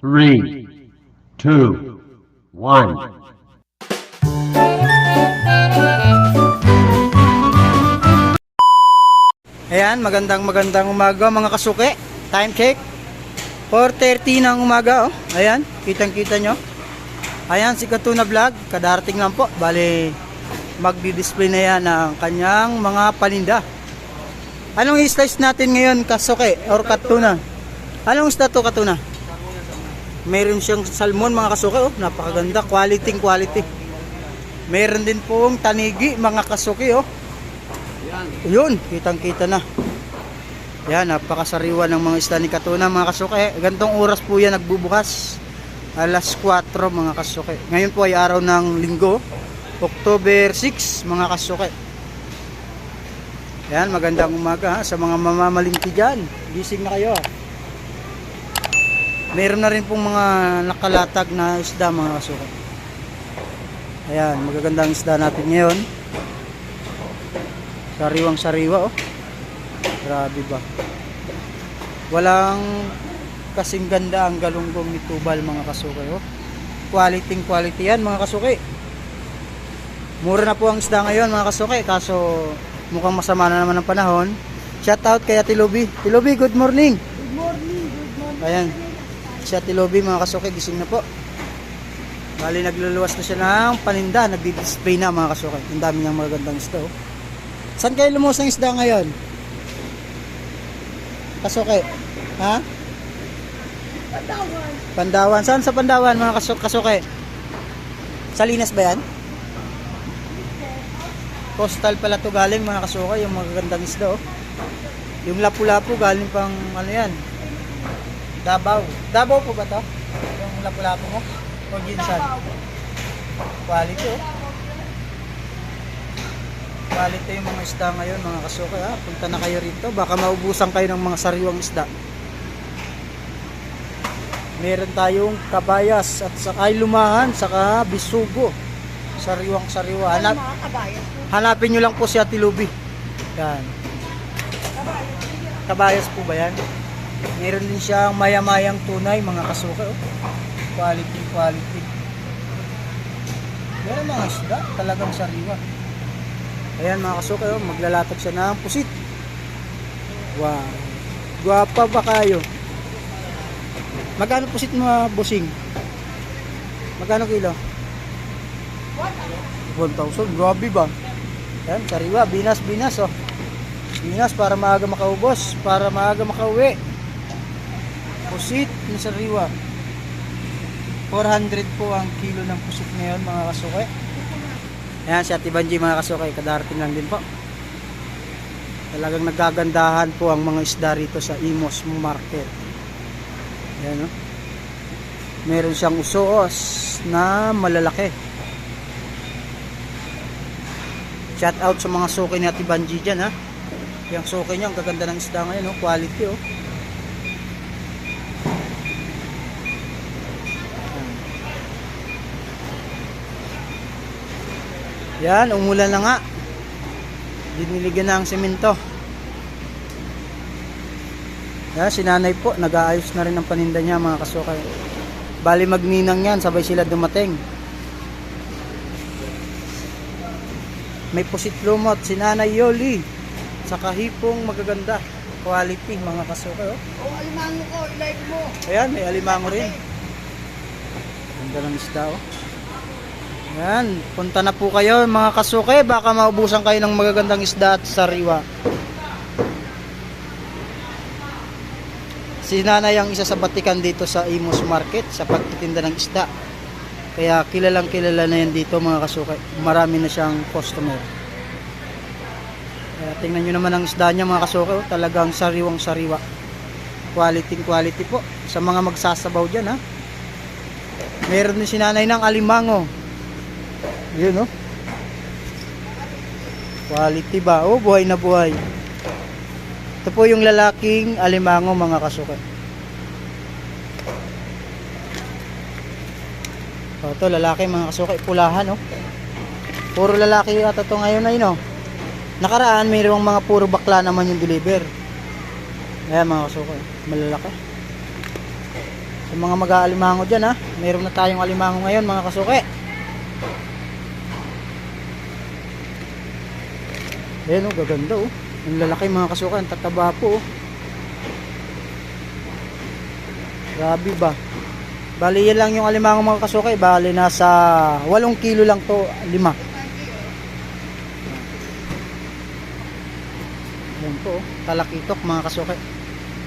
three, two, one. Ayan, magandang magandang umaga mga kasuke. Time check. 4.30 ng umaga, oh. Ayan, kitang-kita nyo. Ayan, si Katuna Vlog. Kadarating lang po. Bali, magdi-display na yan ng kanyang mga paninda. Anong i-slice natin ngayon, kasuke or katuna? Anong isda to, katuna? Meron siyang salmon, mga kasuke. Oh, napakaganda. Quality, quality. Meron din pong tanigi, mga kasuke, oh. Yun, kitang-kita na. Yan, napakasariwa ng mga isda ni Katuna, mga kasuke. Gantong oras po yan nagbubukas. Alas 4, mga kasuke. Ngayon po ay araw ng linggo, October 6, mga kasuke. Yan, magandang umaga ha, sa mga mamamalingki dyan. Gising na kayo. Meron na rin pong mga nakalatag na isda, mga kasuke. Ayan, magagandang isda natin ngayon. Sariwang sariwa oh. Grabe ba. Walang kasing ganda ang galunggong ni Tubal mga kasuke oh. Quality quality yan mga kasuke. Mura na po ang isda ngayon mga kasuke kaso mukhang masama na naman ang panahon. Shout out kay Ate Luby. Ate Luby, good morning. Good morning, good morning. Ayan. Si Ate Luby mga kasuke gising na po. Bali nagluluwas na siya ng paninda, nagdi-display na mga kasuke. Ang dami niyang magagandang isda oh. Saan kayo lumuwas ng isda ngayon? Kasuke. Ha? Patawan. Pandawan. Saan sa Pandawan mga kasu kasuke? Salinas ba yan? Coastal pala to galing mga kasuke. Yung magagandang isda oh. Yung lapu-lapu galing pang ano yan? Davao. Davao po ba to? Yung lapu-lapu mo? O ginsan? Quality oh. Quality yung mga isda ngayon mga kasuke ha. Punta na kayo rito. Baka maubusan kayo ng mga sariwang isda. Meron tayong kabayas at saka ay lumahan, saka bisugo. Sariwang sariwa. Hanap, hanapin nyo lang po si Ate Luby. Yan. Kabayas po ba yan? Meron din siyang maya-mayang tunay, mga kasuke. Oh. Quality, quality. Meron mga isda, talagang sariwa. Ayan mga kasuke, oh, maglalatag siya ng pusit. Wow. Guwapa ba kayo? Magkano pusit mga busing? Magkano kilo? 1,000. Grabe ba? Ayan, sariwa. Binas, binas, oh. Binas para maaga makaubos. Para maaga makauwi. Pusit na sariwa. 400 po ang kilo ng pusit ngayon, mga kasuke. Ayan, si Ate Banji, mga kasuke. Kadarating lang din po. Talagang nagagandahan po ang mga isda rito sa Imos Market. Ayan, oh. Meron siyang usoos na malalaki. Shout out sa mga suki ni Ate Banji dyan ha. Yung suki niya, ang gaganda ng isda ngayon, oh. quality oh. Yan, umulan na nga. Diniligan na ang semento. Yan, si nanay po, nag-aayos na rin ang paninda niya mga kasukay. Bali magninang yan, sabay sila dumating. May pusit lumot, si nanay Yoli. Saka hipong magaganda. Quality, mga kasukay. Oh. O, alimango ko, ilike mo. Ayan, may alimango rin. Ganda ng isda, oh. Ayan, punta na po kayo mga kasuke. Baka maubusan kayo ng magagandang isda at sariwa. Si nanay ang isa sa batikan dito sa Imos Market sa pagtitinda ng isda. Kaya kilalang kilala na yan dito mga kasuke. Marami na siyang customer. Kaya tingnan nyo naman ang isda niya mga kasuke. Oh. Talagang sariwang sariwa. Quality quality po. Sa mga magsasabaw dyan ha. Meron din si nanay ng alimango. Yun oh. Quality ba? Oh, buhay na buhay. Ito po yung lalaking alimango mga kasuka. Oh, ito lalaki mga kasuka, pulahan oh. Puro lalaki yata to ngayon ay no. Nakaraan mayroong mga puro bakla naman yung deliver. Ayan mga kasuka, malalaki. Sa mga mag-aalimango dyan ha. Meron na tayong alimango ngayon mga kasuke. Ayan oh, gaganda oh. Ang lalaki mga kasuke, ang tataba po oh. Grabe ba? Bali yan lang yung alimango mga kasuke. Bali nasa 8 kilo lang to, lima. Yan po, talakitok mga kasuke.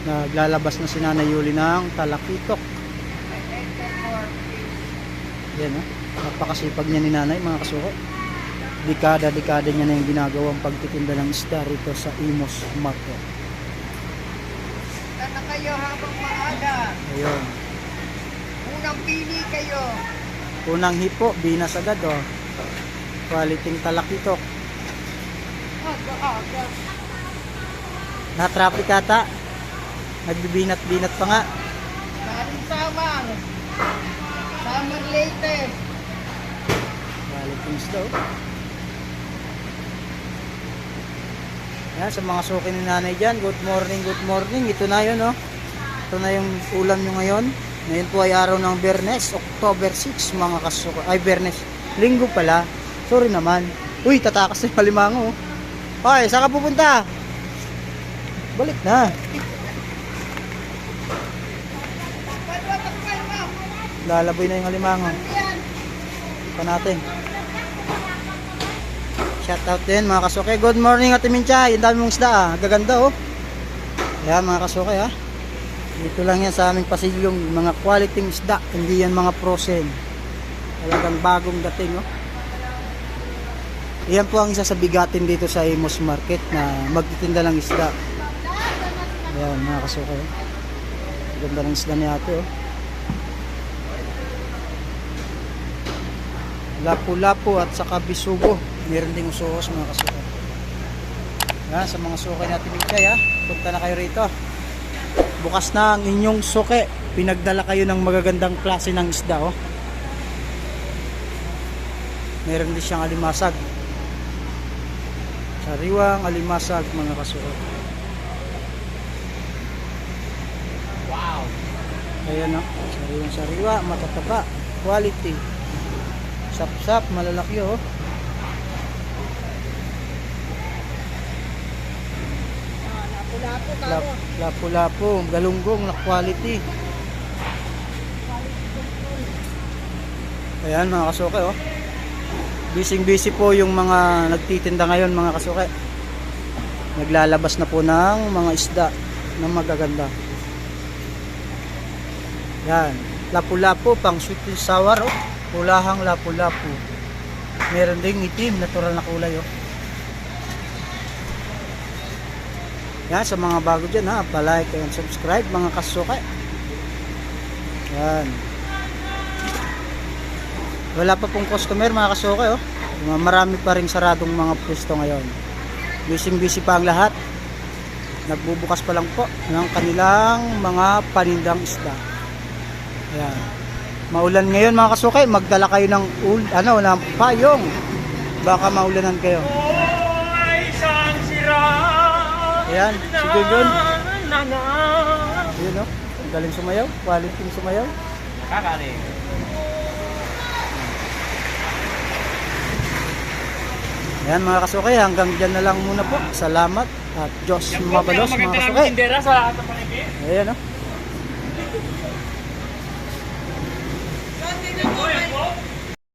Naglalabas na si Nanay Yuli ng talakitok. Yan oh. Napakasipag niya ni Nanay mga kasuke. Dekada-dekada niya na yung ginagawang pagtitinda ng isda rito sa Imos Market. na kayo habang maaga. Ayun. Unang pili kayo. Unang hipo, binas agad oh. Quality talakitok. Aga-aga. Na-traffic ata. Nagbibinat-binat pa nga. Galing Samar. Samar Leyte. Quality isda oh. Yan, sa mga suki ni nanay dyan, good morning, good morning. Ito na yun, oh. Ito na yung ulam nyo ngayon. Ngayon po ay araw ng Bernes, October 6, mga kasuka. Ay, Bernes. Linggo pala. Sorry naman. Uy, tatakas na yung alimango. oh. Hoy, saan ka pupunta? Balik na. Lalaboy na yung alimango. Pa natin. Shout out din mga kasuke. Good morning Ate Mincha. Yung dami mong isda ah. Gaganda oh. Ayan mga kasuke ah. Dito lang yan sa aming pasilyong mga quality isda. Hindi yan mga frozen. Talagang bagong dating oh. Yan po ang isa sa bigatin dito sa Imos Market na magtitinda ng isda. Ayan mga kasuke. oh. Ganda ng isda ni ate oh. Lapu-lapu at saka bisugo. Meron ding usuhos mga kasuka. Yan, sa mga suke natin Mikay ha. Punta na kayo rito. Bukas na ang inyong suke. Pinagdala kayo ng magagandang klase ng isda oh. Meron din siyang alimasag. Sariwang alimasag mga kasuka. Wow! Ayan oh. Sariwang sariwa, matataba, quality. Sap-sap, malalaki oh. Lapu-lapu galunggong na quality. Ayan mga kasuke oh. Busy busy po yung mga nagtitinda ngayon mga kasuke. Naglalabas na po ng mga isda na magaganda. Yan. Lapu-lapu pang sweet and sour oh. Kulahang lapu-lapu. Meron ding itim, natural na kulay oh. Yan, sa mga bago dyan ha, palike and subscribe mga kasuke. Yan. Wala pa pong customer mga kasuke oh. Marami pa rin saradong mga pwesto ngayon. Busy busy pa ang lahat. Nagbubukas pa lang po ng kanilang mga panindang isda. Yan. Maulan ngayon mga kasuke, magdala kayo ng ul, ano, ng payong. Baka maulanan kayo. Ayan, si Gungun. Yun o, ang galing sumayaw, quality sumayaw. Kakanin. Ayan mga kasuke, hanggang dyan na lang muna po. Salamat at Diyos mabalos mga kasuke. tindera sa ating palengke. Ayan o.